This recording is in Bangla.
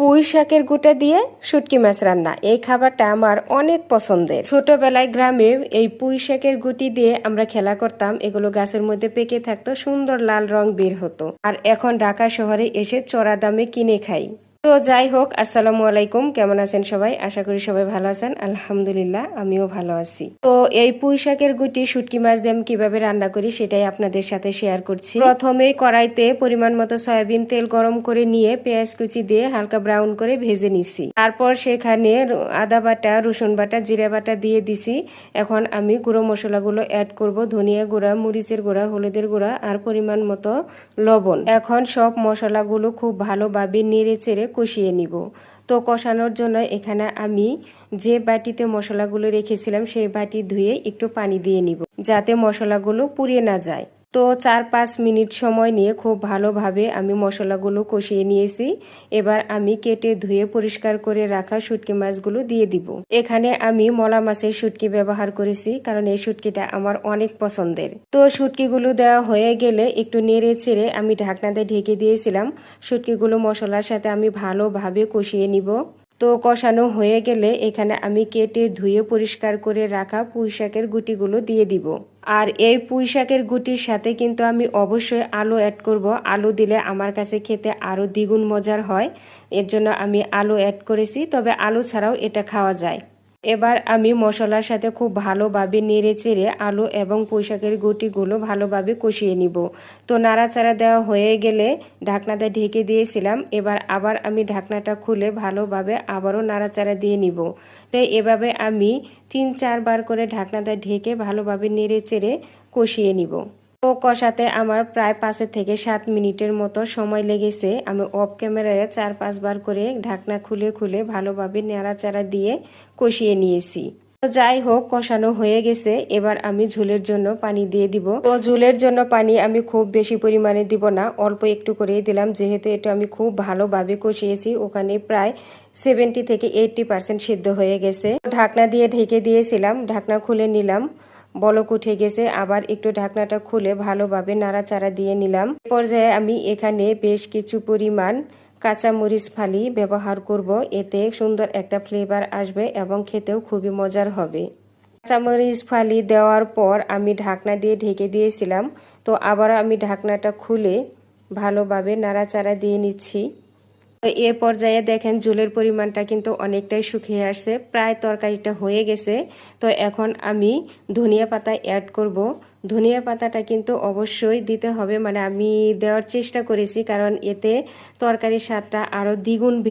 পুঁই শাকের গুঁটা দিয়ে শুটকি মাছ রান্না। এই খাবারটা আমার অনেক পছন্দের। ছোটবেলায় গ্রামে এই পুঁই শাকের গুটি দিয়ে আমরা খেলা করতাম। এগুলো গাছের মধ্যে পেকে থাকতো, সুন্দর লাল রং বের হতো। আর এখন ঢাকা শহরে এসে চড়া দামে কিনে খাই। তো যাই হোক, আসসালামু আলাইকুম। কেমন আছেন সবাই? আশা করি সবাই ভালো আছেন। আলহামদুলিল্লাহ, আমিও ভালো আছি। তো এই পুঁই শাকের গুটি, শুটকি মাছ দিয়ে আমি কীভাবে রান্না করি সেটাই আপনাদের সাথে শেয়ার করছি। প্রথমে কড়াইতে পরিমাণ মতো সয়াবিন তেল গরম করে নিয়ে পেঁয়াজ কুচি দিয়ে হালকা ব্রাউন করে ভেজে নিছি। তারপর সেখানে আদা বাটা, রসুন বাটা, জিরা বাটা দিয়ে দিছি। এখন আমি গুঁড়ো মশলাগুলো অ্যাড করব, ধনিয়া গুঁড়া, মরিচের গুঁড়া, হলুদের গুঁড়া আর পরিমাণ মতো লবণ। এখন সব মশলাগুলো খুব ভালোভাবে নেড়ে চেড়ে কষিয়ে নিব। তো কষানোর জন্য এখানে আমি যে বাটিতে মশলাগুলো রেখেছিলাম, সেই বাটি ধুয়ে একটু পানি দিয়ে নিব, যাতে মশলাগুলো পুড়িয়ে না যায়। তো চার পাঁচ মিনিট সময় নিয়ে খুব ভালোভাবে আমি মশলাগুলো কষিয়ে নিয়েছি। এবার আমি কেটে ধুয়ে পরিষ্কার করে রাখা শুটকি মাছগুলো দিয়ে দিব। এখানে আমি মলা মাছের শুটকি ব্যবহার করেছি কারণ এই শুটকিটা আমার অনেক পছন্দের। তো শুটকিগুলো দেওয়া হয়ে গেলে একটু নেড়ে চেড়ে আমি ঢাকনাতে ঢেকে দিয়েছিলাম। শুটকিগুলো মশলার সাথে আমি ভালোভাবে কষিয়ে নিব। তো কষানো হয়ে গেলে এখানে আমি কেটে ধুয়ে পরিষ্কার করে রাখা পুঁই শাকের গুটিগুলো দিয়ে দিব। আর এই পুঁই শাকের গুটির সাথে কিন্তু আমি অবশ্যই আলু অ্যাড করব। আলু দিলে আমার কাছে খেতে আরও দ্বিগুণ মজার হয়। এর জন্য আমি আলু অ্যাড করেছি, তবে আলু ছাড়াও এটা খাওয়া যায়। এবার আমি মশলার সাথে খুব ভালোভাবে নেড়ে চেড়ে আলু এবং পুঁইশাকের গুটিগুলো ভালোভাবে কষিয়ে নিব। তো নাড়াচাড়া দেওয়া হয়ে গেলে ঢাকনাটা ঢেকে দিয়েছিলাম। এবার আবার আমি ঢাকনাটা খুলে ভালোভাবে আবারও নাড়াচাড়া দিয়ে নিব। তাই এভাবে আমি তিন চারবার করে ঢাকনাটা ঢেকে ভালোভাবে নেড়ে চেড়ে কষিয়ে নিব। তো কষাতে আমার প্রায় পাঁচের থেকে সাত মিনিটের মতো সময় লেগেছে। আমি অফ ক্যামেরায় চার পাঁচবার করে ঢাকনা খুলে খুলে ভালোভাবে নেড়াচাড়া দিয়ে কষিয়ে নিয়েছি। তো যাই হোক, কষানো হয়ে গেছে। এবার আমি ঝুলের জন্য পানি দিয়ে দিব। তো ঝুলের জন্য পানি আমি খুব বেশি পরিমাণে দিব না। অল্প একটু করেই দিলাম। যেহেতু এটা আমি খুব ভালোভাবে কষিয়েছি, ওখানে প্রায় সেভেন্টি থেকে এইটটি পার্সেন্ট সিদ্ধ হয়ে গেছে। ঢাকনা দিয়ে ঢেকে দিয়েছিলাম। ঢাকনা খুলে নিলাম। বলক উঠে গেছে, আবার একটু ঢাকনাটা খুলে ভালোভাবে নাড়াচাড়া দিয়ে নিলাম। পর্যায়ে আমি এখানে বেশ কিছু পরিমাণ কাঁচামরিচ ফালি ব্যবহার করব, এতে সুন্দর একটা ফ্লেভার আসবে এবং খেতেও খুবই মজার হবে। কাঁচামরিচ ফালি দেওয়ার পর আমি ঢাকনা দিয়ে ঢেকে দিয়েছিলাম, তো আবার আমি ঢাকনাটা খুলে ভালোভাবে নাড়াচাড়া দিয়ে নিচ্ছি। এ পর্যায়ে দেখেন জলের পরিমাণটা কিন্তু অনেকটাই শুকিয়ে আসছে, প্রায় তরকারিটা হয়ে গেছে। তো এখন আমি ধনিয়া পাতা অ্যাড করব। ধনিয়া পাতাটা কিন্তু অবশ্যই দিতে হবে মানে আমি দেওয়ার চেষ্টা করেছি, কারণ এতে তরকারির স্বাদটা আরও দ্বিগুণ